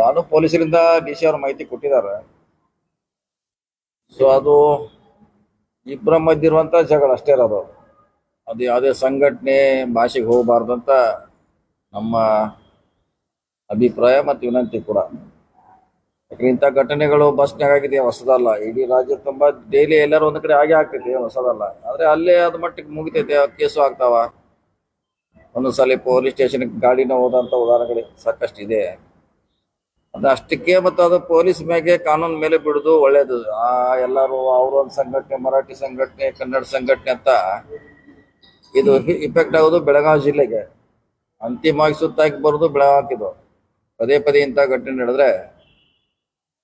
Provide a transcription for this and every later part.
ನಾನು ಪೊಲೀಸರಿಂದ D C ಅವ್ರ ಮಾಹಿತಿ ಕೊಟ್ಟಿದ್ದಾರೆ. ಸೊ ಅದು ಇಬ್ಬರ ಮಧ್ಯೆ ಇರುವಂತ ಜಗಳ ಅಷ್ಟೇ ಇರೋದು. ಅದು ಯಾವುದೇ ಸಂಘಟನೆ ಭಾಷೆಗೆ ಹೋಗಬಾರ್ದು ಅಂತ ನಮ್ಮ ಅಭಿಪ್ರಾಯ ಮತ್ತು ವಿನಂತಿ ಕೂಡ. ಯಾಕಂದ್ರೆ ಇಂಥ ಘಟನೆಗಳು ಬಸ್ನಾಗ ಆಗಿದೆ, ಹೊಸದಲ್ಲ. ಇಡೀ ರಾಜ್ಯ ತುಂಬಾ ಡೈಲಿ ಎಲ್ಲರೂ ಒಂದ್ ಕಡೆ ಆಗೇ ಆಗ್ತೈತಿ, ಹೊಸದಲ್ಲ. ಆದ್ರೆ ಅಲ್ಲೇ ಅದ ಮಟ್ಟಿಗೆ ಮುಗಿತೈತೆ, ಕೇಸು ಆಗ್ತಾವ. ಒಂದೊಂದ್ಸಲಿ ಪೊಲೀಸ್ ಸ್ಟೇಷನ್ ಗಾಡಿನ ಹೋದಂತ ಉದಾಹರಣೆಗಳು ಸಾಕಷ್ಟು ಇದೆ ಅದು ಅಷ್ಟಕ್ಕೆ ಮತ್ತು ಅದು ಪೊಲೀಸ್ ಮೇಲೆ ಕಾನೂನು ಮೇಲೆ ಬಿಡುದು ಒಳ್ಳೇದು. ಆ, ಎಲ್ಲರೂ ಅವ್ರ ಒಂದು ಸಂಘಟನೆ, ಮರಾಠಿ ಸಂಘಟನೆ, ಕನ್ನಡ ಸಂಘಟನೆ ಅಂತ ಇದು ಇಫೆಕ್ಟ್ ಆಗೋದು ಬೆಳಗಾವಿ ಜಿಲ್ಲೆಗೆ. ಅಂತಿಮವಾಗಿ ಸುತ್ತಾಕಿ ಬರೋದು ಬೆಳಗಾವಿದು. ಪದೇ ಪದೇ ಇಂಥ ಘಟನೆ ನಡೆದ್ರೆ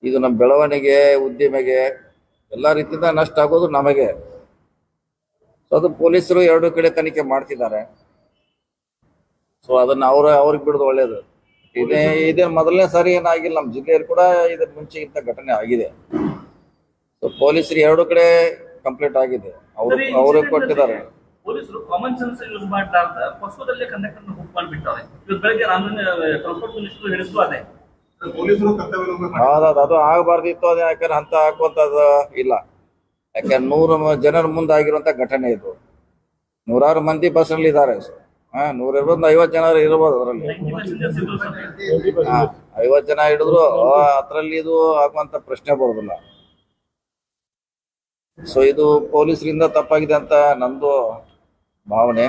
ಇದು ನಮ್ಮ ಬೆಳವಣಿಗೆ, ಉದ್ದಿಮೆಗೆ ಎಲ್ಲಾ ರೀತಿಯಿಂದ ನಷ್ಟ ಆಗೋದು ನಮಗೆ. ಸೊ ಅದು ಪೊಲೀಸರು ಎರಡು ಕಡೆ ತನಿಖೆ ಮಾಡ್ತಿದ್ದಾರೆ. ಸೊ ಅದನ್ನ ಅವ್ರ ಅವ್ರಿಗೆ ಬಿಡೋದು ಒಳ್ಳೇದು. ಇದೇ ಇದೇ ಮೊದಲನೇ ಸಾರಿ ಏನಾಗಿಲ್ಲ ನಮ್ಮ ಜಿಲ್ಲೆಯಲ್ಲಿ ಕೂಡ ಇದ್ರ ಮುಂಚೆ ಇಂಥ ಘಟನೆ ಆಗಿದೆ. ಸೊ ಪೊಲೀಸರು ಎರಡು ಕಡೆ ಕಂಪ್ಲೀಟ್ ಆಗಿದೆ. ಅವರು ಅವರೇ ಕೊಟ್ಟಿದ್ದಾರೆ. ಪೊಲೀಸರು ಕಾಮನ್ ಸೆನ್ಸ್ ಯೂಸ್ ಮಾಡಲಾರ್ದ ಪಕ್ವದಲ್ಲೇ ಕಂಡಕ್ಟರ್ ಬುಕ್ ಮಾಡಿಬಿಟ್ಟಾರೆ ಇವತ್ತು ಬೆಳಗ್ಗೆ ನಾನು ಟ್ರಾನ್ಸ್ಪೋರ್ಟ್ ಮಿನಿಸ್ಟರ್ ಹೇಳಿದ್ರು ಅದೇ. ಪೊಲೀಸರು ಕರ್ತವ್ಯ ಲೋಪ ಹೌದೌದು ಅದು ಆಗಬಾರ್ದಿತ್ತು ಅದು ಯಾಕಂದ್ರೆ ಅಂತ ಹಾಕುವಂತದ್ದು ಇಲ್ಲ. ಯಾಕಂದ್ರೆ ನೂರು ಜನರ ಮುಂದೆ ಆಗಿರುವಂತ ಘಟನೆ ಇದು. ನೂರಾರು ಮಂದಿ ಬಸ್ನಲ್ಲಿ ಇದ್ದಾರೆ ಹಾ ನೂರ ಇರ್ಬೋದು ಐವತ್ತು ಜನ ಇರ್ಬೋದು ಅದರಲ್ಲಿ. ಐವತ್ ಜನ ಹಿಡಿದ್ರು ಅದ್ರಲ್ಲಿ ಇದು ಆಗುವಂತ ಪ್ರಶ್ನೆ ಬರೋದಿಲ್ಲ. ಸೊ ಇದು ಪೊಲೀಸರಿಂದ ತಪ್ಪಾಗಿದೆ ಅಂತ ನಂದು ಭಾವನೆ.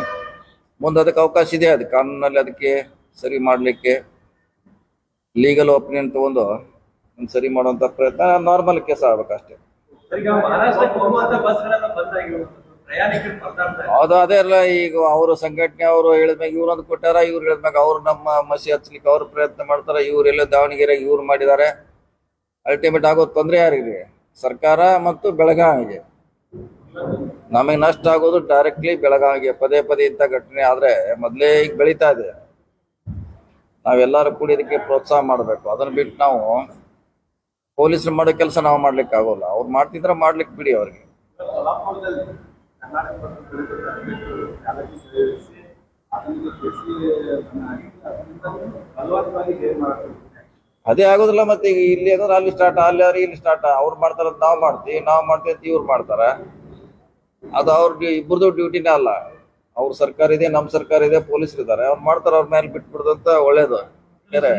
ಮುಂದೆ ಅದಕ್ಕೆ ಅವಕಾಶ ಇದೆ, ಅದು ಕಾನೂನಲ್ಲಿ ಅದಕ್ಕೆ ಸರಿ ಮಾಡಲಿಕ್ಕೆ ಲೀಗಲ್ ಒಪಿನಿಯನ್ ತಗೊಂಡು ಸರಿ ಮಾಡುವಂತ ಪ್ರಯತ್ನ ನಾರ್ಮಲ್ ಕೇಸ್ ಆಗ್ಬೇಕಷ್ಟೇ ಹೌದು ಅದೇ ಅಲ್ಲ ಈಗ ಅವರು ಸಂಘಟನೆ ಅವರು ಹೇಳಿದ್ಮ್ಯಾಗ ಇವ್ರೊಂದು ಕೊಟ್ಟಾರ ಇವ್ರು ಹೇಳಿದ್ಮ್ಯಾಗ ಅವ್ರು ನಮ್ಮ ಮಸಿ ಹಚ್ಲಿಕ್ಕೆ ಅವ್ರು ಪ್ರಯತ್ನ ಮಾಡ್ತಾರ ಇವರೆಲ್ಲ ದಾವಣಗೆರೆ ಇವ್ರು ಮಾಡಿದ್ದಾರೆ. ಅಲ್ಟಿಮೇಟ್ ಆಗೋದು ತೊಂದರೆ ಯಾರಿಗೆ? ಸರ್ಕಾರ ಮತ್ತು ಬೆಳಗಾವಿಗೆ. ನಮಗೆ ನಷ್ಟ ಆಗೋದು ಡೈರೆಕ್ಟ್ಲಿ ಬೆಳಗಾವಿಗೆ ಪದೇ ಪದೇ ಇಂಥ ಘಟನೆ ಆದ್ರೆ ಮೊದಲೇ ಈಗ ಬೆಳೀತಾ ಇದೆ. ನಾವೆಲ್ಲರೂ ಕೂಡ ಇದಕ್ಕೆ ಪ್ರೋತ್ಸಾಹ ಮಾಡಬೇಕು. ಅದನ್ನ ಬಿಟ್ಟು ನಾವು ಪೊಲೀಸರು ಮಾಡೋ ಕೆಲಸ ನಾವು ಮಾಡ್ಲಿಕ್ಕೆ ಆಗೋಲ್ಲ ಅವ್ರು ಮಾಡ್ತಿದ್ರೆ ಮಾಡ್ಲಿಕ್ಕೆ ಬಿಡಿ ಅವ್ರಿಗೆ. ಅದೇ ಆಗೋದಿಲ್ಲ ಮತ್ತೆ ಈಗ ಇಲ್ಲಿ ಅಂದ್ರೆ ಅಲ್ಲಿ ಸ್ಟಾರ್ಟ್ ಅಲ್ಲಿ ಅವ್ರಿಗೆ ಇಲ್ಲಿ ಸ್ಟಾರ್ಟ್ ಅವ್ರು ಮಾಡ್ತಾರ ನಾವು ಮಾಡ್ತೀವಿ ನಾವು ಮಾಡ್ತೀವಿ ಅಂತ ಇವ್ರು ಮಾಡ್ತಾರ. ಅದು ಅವ್ರ ಇಬ್ಬರದು ಡ್ಯೂಟಿನೇ ಅಲ್ಲ. ಅವ್ರ ಸರ್ಕಾರ ಇದೆ ನಮ್ಮ ಸರ್ಕಾರ ಇದೆ ಪೊಲೀಸರು ಇದ್ದಾರೆ. ಅವ್ರು ಮಾಡ್ತಾರ, ಅವ್ರ ಮೇಲೆ ಬಿಟ್ಬಿಡ್ದಂತ ಒಳ್ಳೇದು. ಬೇರೆ.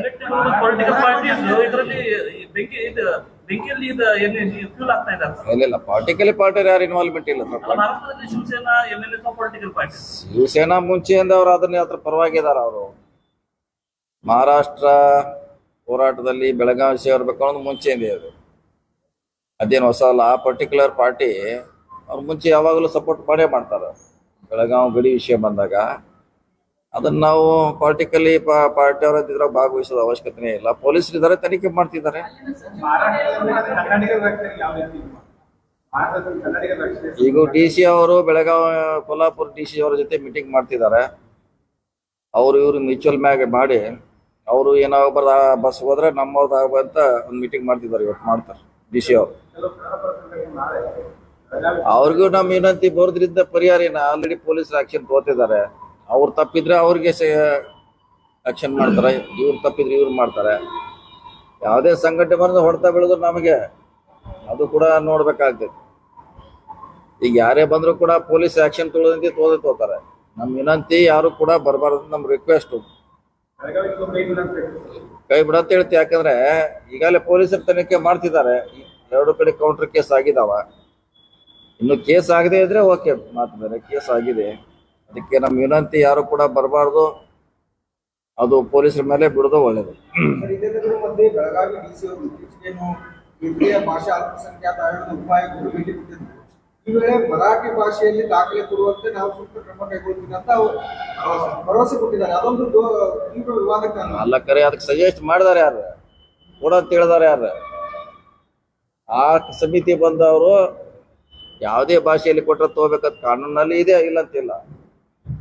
ಪೊಲಿಟಿಕಲ್ ಬೆಂಕಿಯಲ್ಲಿ ಇದು ಏನು ಫ್ಯೂಲ್ ಆಗ್ತಾ ಇದೆ ಸರ್ ಇಲ್ಲ ಇಲ್ಲ ಪಾರ್ಟಿಕಲಿ ಪಾರ್ಟಿ ಯಾರು ಇನ್ವಾಲ್ವ್ಮೆಂಟ್ ಇಲ್ಲ ಅಲ್ಲ, ಸ್ವಲ್ಪ ಭಾರತದಲ್ಲಿ Shivsena M L S political party Shivsena ಮುಂಚೆಯಿಂದ ಅವ್ರು ಅದನ್ನ ಅದ್ರ ಪರವಾಗಿದಾರ ಅವರು. ಮಹಾರಾಷ್ಟ್ರ ಹೋರಾಟದಲ್ಲಿ ಬೆಳಗಾವಿ ಸೇರ್ಬೇಕು ಅನ್ನೋದು ಮುಂಚೆಯಿಂದ ಇದೆ ಅದೇನು ಹೊಸ ಅಲ್ಲ ಆ ಪರ್ಟಿಕ್ಯುಲರ್ ಪಾರ್ಟಿ ಅವ್ರ ಮುಂಚೆ ಯಾವಾಗಲೂ ಸಪೋರ್ಟ್ ಮಾಡೇ ಮಾಡ್ತಾರೆ. ಬೆಳಗಾವಿ ಗಡಿ ವಿಷಯ ಬಂದಾಗ. ಅದನ್ನ ನಾವು ಪಾರ್ಟಿಕಲಿ ಪಾರ್ಟಿ ಅವರ ಇದ್ರಾಗ ಭಾಗವಹಿಸೋದ ಅವಶ್ಯಕತೆ ಇಲ್ಲ. ಪೊಲೀಸರು ಇದ್ದಾರೆ ತನಿಖೆ ಮಾಡ್ತಿದ್ದಾರೆ. ಈಗ ಡಿ ಸಿ ಅವರು ಬೆಳಗಾವಿ ಕೊಲ್ಲಾಪುರ ಡಿ ಸಿ ಅವರ ಜೊತೆ ಮೀಟಿಂಗ್ ಮಾಡ್ತಿದ್ದಾರೆ. ಅವರು ಇವರು ಮ್ಯೂಚುವಲ್ ಮ್ಯಾಗ ಮಾಡಿ, ಅವರು ಆ ಬಸ್ ಹೋದ್ರೆ ನಮ್ಮವ್ರದ್ದು ಅಂತ ಒಂದು ಮೀಟಿಂಗ್ ಮಾಡ್ತಿದ್ದಾರೆ, ಇವತ್ತು ಮಾಡ್ತಾರೆ ಡಿ ಸಿ ಅವರು. ಅವ್ರಿಗೂ ನಮ್ಮ ವಿನಂತಿ, ಬರೋದ್ರಿಂದ ಪರಿಹಾರ ಏನ? ಆಲ್ರೆಡಿ ಪೊಲೀಸರು ಆಕ್ಷನ್ ತಗೋತಿದ್ದಾರೆ ಅವ್ರು ತಪ್ಪಿದ್ರೆ ಅವ್ರಿಗೆ ಆಕ್ಷನ್ ಮಾಡ್ತಾರೆ. ಇವ್ರು ತಪ್ಪಿದ್ರೆ ಇವ್ರು ಮಾಡ್ತಾರೆ. ಯಾವುದೇ ಸಂಘಟನೆ ಬಂದು ಹೊಡೆತ ಬೆಳೆದ್ರು ನಮಗೆ. ಅದು ಕೂಡ ನೋಡ್ಬೇಕಾಗ್ತೈತಿ ಈಗ ಯಾರೇ ಬಂದರೂ ಕೂಡ ಪೊಲೀಸ್ ಆಕ್ಷನ್ ತೊಳೆದಂತೆ ತೋದ ತೋತಾರೆ. ನಮ್ಮ ವಿನಂತಿ ಯಾರು ಕೂಡ ಬರಬಾರ್ದು ನಮ್ಮ ರಿಕ್ವೆಸ್ಟ್ ಕೈ ಬಿಡಂತ ಹೇಳ್ತಿ. ಯಾಕಂದ್ರೆ ಈಗಾಗಲೇ ಪೊಲೀಸರು ತನಿಖೆ ಮಾಡ್ತಿದ್ದಾರೆ. ಎರಡು ಕಡೆ ಕೌಂಟರ್ ಕೇಸ್ ಆಗಿದಾವ. ಇನ್ನು ಕೇಸ್ ಆಗದೆ ಇದ್ರೆ ಓಕೆ ಮಾತು ಬೇರೆ. ಕೇಸ್ ಆಗಿದೆ. ಅದಕ್ಕೆ ನಮ್ಮ ವಿನಂತಿ ಯಾರು ಕೂಡ ಬರಬಾರ್ದು. ಅದು ಪೊಲೀಸರ ಮೇಲೆ ಬಿಡೋದು ಒಳ್ಳೇದು. ಸರ್, ಮಧ್ಯೆ ಬೆಳಗಾವಿ ಡಿಸಿ ಅವರು ಇತ್ತೀಚೆಗೇನು ಕೇಂದ್ರೀಯ ಭಾಷಾ ಅಲ್ಪಸಂಖ್ಯಾತ ಆಯೋಗದ ಉಪಾಯುಕ್ತರು ಭೇಟಿ ಕೊಟ್ಟಿದ್ರು. ಈ ವೇಳೆ ಮರಾಠಿ ಭಾಷೆಯಲ್ಲಿ ದಾಖಲೆ ಕೊಡುವಂತೆ ನಾವು ಸೂಕ್ತ ಕ್ರಮ ಕೈಗೊಳ್ತೀವಿ ಅಂತ ಅವರು ಭರವಸೆ ಕೊಟ್ಟಿದ್ದಾರೆ. ಅದೊಂದು ದೊ- ತೀವ್ರ ವಿವಾದಕ್ಕೆ ಅಲ್ಲ ಕರೆ ಅದಕ್ಕೆ ಸಜೆಸ್ಟ್ ಮಾಡಿದಾರೆ ಯಾರು? ಕೂಡ ಅಂತ ಹೇಳಿದಾರೆ ಯಾರು? ಆ ಸಮಿತಿ ಬಂದವರು ಯಾವುದೇ ಭಾಷೆಯಲ್ಲಿ ಕೊಟ್ಟರೆ ತಗೋಬೇಕಂತ ಕಾನೂನಲ್ಲಿ ಇದೆ ಇಲ್ಲ ಅಂತಿಲ್ಲ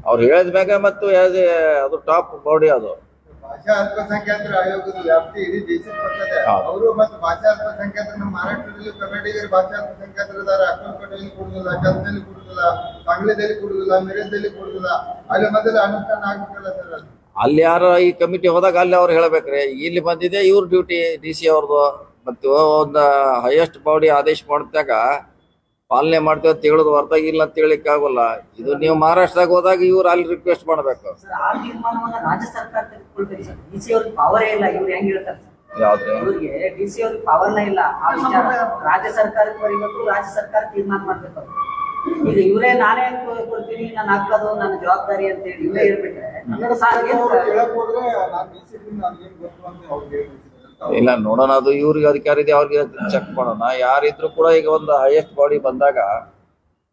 ಅವ್ರು ಹೇಳಿದ ಮ್ಯಾಗ ಮತ್ತು ಅದು ಟಾಪ್ ಬಾಡಿ ಅದು. ಭಾಷಾ ಅಲ್ಪಸಂಖ್ಯಾತರ ಆಯೋಗದ ವ್ಯಾಪ್ತಿ ಇಡೀ ದೇಶದ ಬರ್ತದೆ. ಅವರು ಮತ್ತು ಭಾಷಾ ಅಲ್ಪಸಂಖ್ಯಾತರು ನಮ್ಮ ಮಹಾರಾಷ್ಟ್ರದಲ್ಲಿ ಕರ್ನಾಟಕದಲ್ಲಿ ಭಾಷಾ ಅಕ್ಕಲಕೋಟೆಯಲ್ಲಿ ಕೊಡುದಿಲ್ಲ ಕೊಡುದಿಲ್ಲ ಸಾಂಗ್ಲಿದಲ್ಲಿ ಕೊಡುದಿಲ್ಲ ಮಿರಜದಲ್ಲಿ ಕೊಡುದಿಲ್ಲ ಅಲ್ಲಿ ಮೊದಲು ಅನುಷ್ಠಾನ ಆಗ್ಬೇಕಲ್ಲ ಸರ್ ಅದು ಅಲ್ಲಿ ಯಾರು ಈ ಕಮಿಟಿ ಹೋದಾಗ ಅಲ್ಲಿ ಅವ್ರು ಹೇಳ್ಬೇಕ್ರಿ. ಇಲ್ಲಿ ಬಂದಿದೆ ಇವ್ರ ಡ್ಯೂಟಿ ಡಿ ಸಿ ಅವ್ರದ್ದು ಮತ್ತು ಒಂದು ಹೈಯೆಸ್ಟ್ ಬಾಡಿ ಆದೇಶ ಮಾಡಿದಾಗ ಪಾಲನೆ ಮಾಡ್ತೇವೆ ಅಂತ ಹೇಳೋದು ಹೊರತಾಗಿಲ್ಲ ಅಂತ ಹೇಳಿಕ್ಕೆ ಆಗೋಲ್ಲ ಇದು ನೀವು ಮಹಾರಾಷ್ಟ್ರದಾಗ ಹೋದಾಗ ಇವ್ರು ಅಲ್ಲಿ ರಿಕ್ವೆಸ್ಟ್ ಮಾಡಬೇಕು. ಆ ತೀರ್ಮಾನವನ್ನ ರಾಜ್ಯ ಸರ್ಕಾರ ತೆಗೆದುಕೊಳ್ಬೇಕು ಸರ್. ಡಿ ಸಿ ಅವ್ರಿಗೆ ಪವರೇ ಇಲ್ಲ ಇವ್ರು ಹೆಂಗ್ ಹೇಳ್ತಾರೆ ಸರ್? ಯಾವ್ದು? ಇವ್ರಿಗೆ ಡಿ ಸಿ ಅವ್ರಿಗೆ ಪವರ್ನೇ ಇಲ್ಲ. ಆ ವಿಚಾರ. ರಾಜ್ಯ ಸರ್ಕಾರಕ್ಕೆ ಬರೀಬೇಕು ರಾಜ್ಯ ಸರ್ಕಾರ ತೀರ್ಮಾನ ಮಾಡ್ಬೇಕು. ಈಗ ಇವರೇ ನಾನೇ ಕೊಡ್ತೀನಿ ನಾನು ಹಾಕೋದು ನನ್ನ ಜವಾಬ್ದಾರಿ ಅಂತ ಹೇಳಿ ಇವರೇ ಹೇಳ್ಬಿಟ್ರೆ ಇಲ್ಲ ನೋಡೋಣ ಅದು ಇವ್ರಿಗೆ ಅಧಿಕಾರ ಇದೆ ಅವ್ರಿಗೆ ಚೆಕ್ ಮಾಡೋಣ. ಯಾರಿದ್ರು ಕೂಡ ಈಗ ಒಂದು ಹೈಯೆಸ್ಟ್ ಬಾಡಿ ಬಂದಾಗ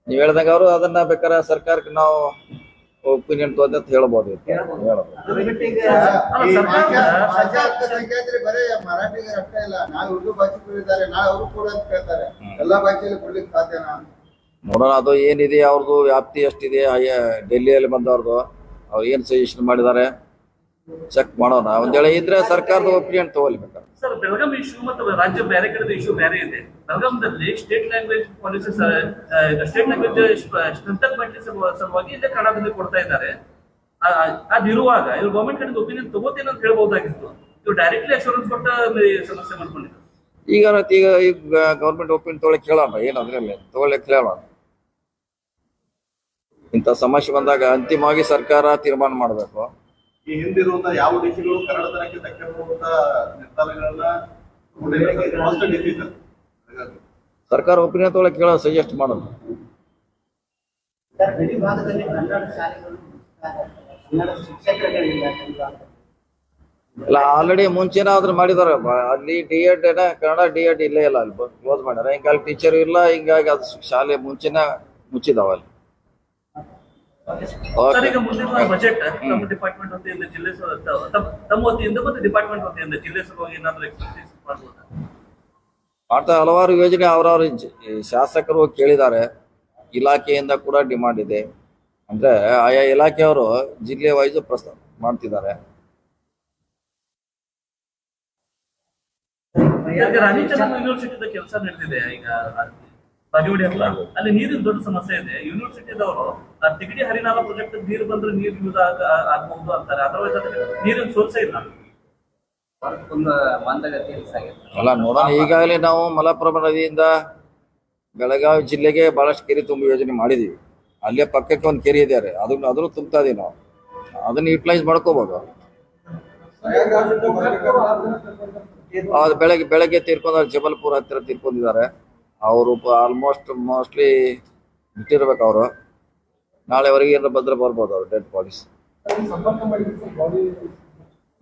ನೀವ್ ಹೇಳ್ದಂಗ ಅವರು ಅದನ್ನ ಬೇಕಾದ್ರೆ ಸರ್ಕಾರಕ್ಕೆ ನಾವು ಒಪಿನಿಯನ್ ತೊಗೊಂಡು ಅಂತ ಹೇಳ್ಬೋದು ನೋಡೋಣ ಅದು ಏನಿದೆ ಅವ್ರದ್ದು ವ್ಯಾಪ್ತಿ ಎಷ್ಟಿದೆ ಡೆಲ್ಲಿಯಲ್ಲಿ ಬಂದವ್ರದ್ದು ಅವ್ರು ಏನ್ ಸಜೆಷನ್ ಮಾಡಿದ್ದಾರೆ? ಚೆಕ್ ಮಾಡೋಣ. ಒಂದ್ ವೇಳೆ ಇದ್ರೆ ಸರ್ಕಾರದ ಒಪಿನಿಯನ್ ತಗೊಳ್ಳಿ ಬೇಕಾದ್ರೆ ಸರ್ ಬೆಳಗಾಂ ಇಶ್ಯೂ ಮತ್ತು ರಾಜ್ಯ ಬೇರೆ ಕಡೆದ ಇಶ್ಯೂ ಬೇರೆ ಇದೆ. ಬೆಳಗಾಂದಲ್ಲಿ state language policy state language strengthen ಮಾಡಲಿ ಸಲುವಾಗಿ ಇಲ್ಲೇ ಕನ್ನಡದಲ್ಲಿ ಕೊಡ್ತಾ ಇದ್ದಾರೆ. ಅದಿರುವಾಗ ಇವ್ರು ಗೌರ್ಮೆಂಟ್ ಕಡೆಯಿಂದ ಒಪಿನಿಯನ್ ತಗೋತೀನಿ ಅಂತ ಹೇಳ್ಬೋದಾಗಿತ್ತು. ಇವ್ರು ಡೈರೆಕ್ಟ್ಲಿ ಅಶೂರೆನ್ಸ್ ಕೊಟ್ಟ ಸಮಸ್ಯೆ ಮಾಡ್ಕೊಂಡಿದ್ರು ಈಗ ಈಗ ಈಗ ಗೌರ್ಮೆಂಟ್ ಒಪಿನಿಯನ್ ತಗೊಳಕ್ ಕೇಳೋಣ. ಏನು ಅದ್ರಲ್ಲಿ? ತಗೊಳಕ್ ಕೇಳೋಣ. ಇಂಥ ಸಮಸ್ಯೆ ಬಂದಾಗ ಅಂತಿಮವಾಗಿ ಸರ್ಕಾರ ತೀರ್ಮಾನ ಮಾಡಬೇಕು. ಈ ಹಿಂದಿರುವಂತಹ ಯಾವ ಡಿಸಿಗಳು ಕನ್ನಡ ತನಕ್ಕೆ ಧಕ್ಕೆ ಬರುವಂತ ನಿರ್ಧಾರಗಳನ್ನ ಸರ್ಕಾರ ಒಪಿನಿಯನ್ ತಗೊಳಕ್ ಕೇಳೋ ಸಜೆಸ್ಟ್ ಮಾಡೋದು. ಸರ್, ಗಡಿ ಭಾಗದಲ್ಲಿ ಕನ್ನಡ ಶಾಲೆಗಳು ಕನ್ನಡ ಶಿಕ್ಷಕರುಗಳಿಲ್ಲ ಕನ್ನಡ. ಇಲ್ಲ ಆಲ್ರೆಡಿ ಮುಂಚೆನ ಆದ್ರೂ ಮಾಡಿದಾರೆ. ಅಲ್ಲಿ ಡಿ ಎಡ್ ಏನ ಕನ್ನಡ ಡಿ ಎಡ್ ಇಲ್ಲೇ ಇಲ್ಲ ಅಲ್ಲಿ. ಕ್ಲೋಸ್ ಮಾಡ್ಯಾರ ಹಿಂಗಾಗಿ ಟೀಚರ್ ಇಲ್ಲ. ಹಿಂಗಾಗಿ ಅದು ಶಾಲೆ ಮುಂಚೆನ ಮುಚ್ಚಿದಾವ ಅಲ್ಲಿ. ಸರ್ ಈಗ ಮುಂದಿನ ಬಜೆಟ್ ನಮ್ಮ ಡಿಪಾರ್ಟ್ಮೆಂಟ್ ವತಿಯಿಂದ ಜಿಲ್ಲೆ ತಮ್ಮ- ವತಿಯಿಂದ ಮತ್ತು ಡಿಪಾರ್ಟ್ಮೆಂಟ್ ವತಿಯಿಂದ ಜಿಲ್ಲೆ ಸಲುವಾಗಿ ಏನಾದ್ರು ಎಕ್ಸ್ಪೆಕ್ಟೇಷನ್ ಮಾಡ್ಬೋದಾ? ಮಾಡ್ತಾ ಹಲವಾರು ಯೋಜನೆ ಅವರವ್ರ ಶಾಸಕರು ಕೇಳಿದ್ದಾರೆ. ಇಲಾಖೆಯಿಂದ ಕೂಡ ಡಿಮಾಂಡ್ ಇದೆ. ಅಂದ್ರೆ ಆಯಾ ಇಲಾಖೆಯವರು ಜಿಲ್ಲೆ ವೈಸ್ ಪ್ರಸ್ತಾವ ಮಾಡ್ತಿದ್ದಾರೆ. ಯೂನಿವರ್ಸಿಟಿದ ಕೆಲಸ ನಡೆದಿದೆ ಈಗ? ಬಾಗೇವಾಡಿ ಹತ್ರ ಅಲ್ಲಿ ನೀರಿನ ದೊಡ್ಡ ಸಮಸ್ಯೆ ಇದೆ. ಯೂನಿವರ್ಸಿಟಿದವರು ತಿಗಡಿ ಹರಿನಾಳ ಪ್ರಾಜೆಕ್ಟ್ ನೀರು ಬಂದ್ರೆ ನೀರು ಯೂಸ್ ಆಗಬಹುದು ಅಂತಾರೆ. ಅದರ್ವೈಸ್ ನೀರಿನ ಸೋರ್ಸೇ ಇಲ್ಲ. ಅಲ್ಲ ನೋಡೋಣ. ಈಗಾಗಲೇ ನಾವು ಮಲಪ್ರಭಾ ನದಿಯಿಂದ ಬೆಳಗಾವಿ ಜಿಲ್ಲೆಗೆ ಬಹಳಷ್ಟು ಕೆರೆ ತುಂಬ ಯೋಜನೆ ಮಾಡಿದೀವಿ. ಅಲ್ಲೇ ಪಕ್ಕಕ್ಕೆ ಒಂದು ಕೆರೆ ಇದೆ ಅದನ್ನ ಅದನ್ನು ತುಂಬ್ತಾ ಇದೀವಿ ನಾವು. ಅದನ್ನ ಯುಟಿಲೈಸ್ ಮಾಡ್ಕೋಬಹುದು ಬೆಳಗ್ಗೆ ಬೆಳಗ್ಗೆ ತೀರ್ಕೊಂಡ್ರೆ ಜಬಲ್ಪುರ್ ಹತ್ತಿರ ತೀರ್ಕೊಂಡಿದ್ದಾರೆ. ಅವರು ಆಲ್ಮೋಸ್ಟ್ ಮೋಸ್ಟ್ಲಿ ಬಿಟ್ಟಿರ್ಬೇಕು ಅವರು ನಾಳೆವರೆಗೆ ಏನಾರ ಬಂದರೆ ಬರ್ಬೋದು ಅವ್ರು ಡೆಡ್ ಬಾಡೀಸ್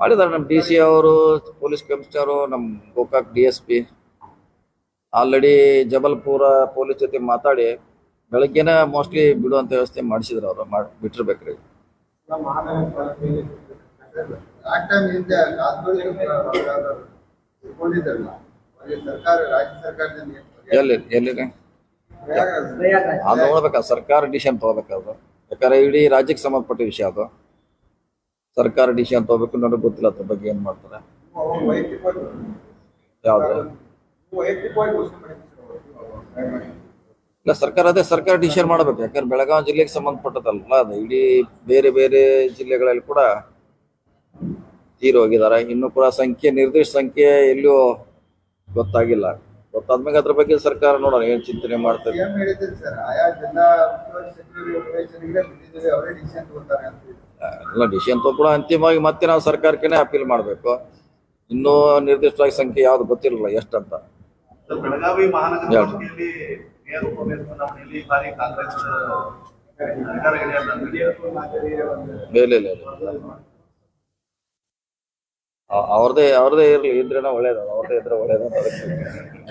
ಮಾಡಿದ್ದಾರೆ ನಮ್ಮ ಡಿ ಸಿ ಅವರು ಪೊಲೀಸ್ ಕಮಿಷನರು ನಮ್ಮ Gokak D S P already Jabalpur police ಜೊತೆ ಮಾತಾಡಿ ಬೆಳಗ್ಗೆನೇ ಮೋಸ್ಟ್ಲಿ ಬಿಡುವಂತ ವ್ಯವಸ್ಥೆ ಮಾಡಿಸಿದ್ರು ಅವರು ಮಾಡಿ ಬಿಟ್ಟಿರ್ಬೇಕ್ರಿ ಸರ್ಕಾರ ರಾಜ್ಯ ಸರ್ಕಾರದಿಂದ? ಎಲ್ಲಿ ಎಲ್ಲಿದೆ. ಅದು ನೋಡ್ಬೇಕಾ ಸರ್ಕಾರ ಡಿಸಿಷನ್ ತಗೋಬೇಕಾದ್ರು. ಯಾಕಂದ್ರೆ ಇಡೀ ರಾಜ್ಯಕ್ಕೆ ಸಂಬಂಧಪಟ್ಟ ವಿಷಯ ಅದು. ಸರ್ಕಾರ ಡಿಸಿಷನ್ ತಗೋಬೇಕು ನನಗೆ ಗೊತ್ತಿಲ್ಲ, ಅದ್ರ ಬಗ್ಗೆ ಏನ್ ಮಾಡ್ತಾರೆ. ಯಾವ್ದು? ಇಲ್ಲ, ಸರ್ಕಾರ ಅದೇ ಸರ್ಕಾರ ಡಿಸಿಷನ್ ಮಾಡಬೇಕು. ಯಾಕಂದ್ರೆ ಬೆಳಗಾವಿ ಜಿಲ್ಲೆಗೆ ಸಂಬಂಧಪಟ್ಟದಲ್ಲ ಅದು ಇಡೀ ಬೇರೆ ಬೇರೆ ಜಿಲ್ಲೆಗಳಲ್ಲಿ ಕೂಡ ತೀರೋಗಿದ್ದಾರೆ ಇನ್ನು ಕೂಡ ಸಂಖ್ಯೆ, ನಿರ್ದಿಷ್ಟ ಸಂಖ್ಯೆ ಎಲ್ಲೂ ಗೊತ್ತಾಗಿಲ್ಲ. ಗೊತ್ತಾದ್ಮೇಲೆ ಅದ್ರ ಬಗ್ಗೆ ಸರ್ಕಾರ ನೋಡೋಣ ಏನ್ ಚಿಂತನೆ ಮಾಡ್ತಾರೆ ಎಲ್ಲ ಹೇಳಿದ್ರು ಸರ್ ಆಯಾ ಜಿಲ್ಲಾ ಉಸ್ತುವಾರಿ ಸಚಿವರು ಉಪಯೋಗಿಸಲಿಕ್ಕೆ ಬಿಟ್ಟಿದ್ದೀವಿ ಅವರೇ ಡಿಸಿಷನ್ ಕೂಡ ಅಂತಿಮವಾಗಿ ಮತ್ತೆ ನಾವು ಸರ್ಕಾರಕ್ಕೆ ಅಪೀಲ್ ಮಾಡಬೇಕು. ಇನ್ನೂ ನಿರ್ದಿಷ್ಟವಾಗಿ ಸಂಖ್ಯೆ ಯಾವ್ದು ಗೊತ್ತಿರಲಿಲ್ಲ ಎಷ್ಟಂತ. ಬೆಳಗಾವಿ ಮಹಾನಗರ ಇಲ್ಲ ಪಾಲಿಕೆಯಲ್ಲಿ ಮೇಯರ್ ಉಪಮೇಯರ್ ಚುನಾವಣೆಯಲ್ಲಿ ಈ ಬಾರಿ ಕಾಂಗ್ರೆಸ್ ಅಧಿಕಾರ ಹಿಡಿಯಲ್ಲ ಅಂತ ಹೇಳಿ ಮೇಲೆ ಇಲ್ಲ, ಇಲ್ಲ. ಅ- ಅವ್ರದೇ ಅವ್ರದೇ ಇರ್ಲಿ ಇದ್ರೇನ ಒಳ್ಳೇದು ಅವ್ರದೇ ಇದ್ರೆ ಒಳ್ಳೇದು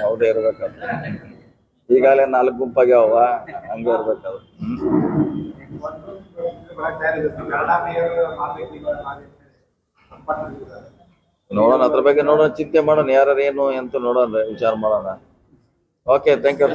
ಅವ್ರದೇ ಇರ್ಬೇಕಂತ ಈಗಾಗಲೇ ನಾಲ್ಕು ಗುಂಪಾಗ್ಯಾವ ಹಂಗೆ ಹಂಗ ಮಾಡಿದ್ದಾರೆ. ನೋಡೋಣ ಅದ್ರ ಬಗ್ಗೆ ನೋಡೋಣ ಚಿಂತೆ ಮಾಡೋಣ ಯಾರು ಏನು ಅಂತ ನೋಡೋಣ ವಿಚಾರ ಮಾಡೋಣ. Okay thank you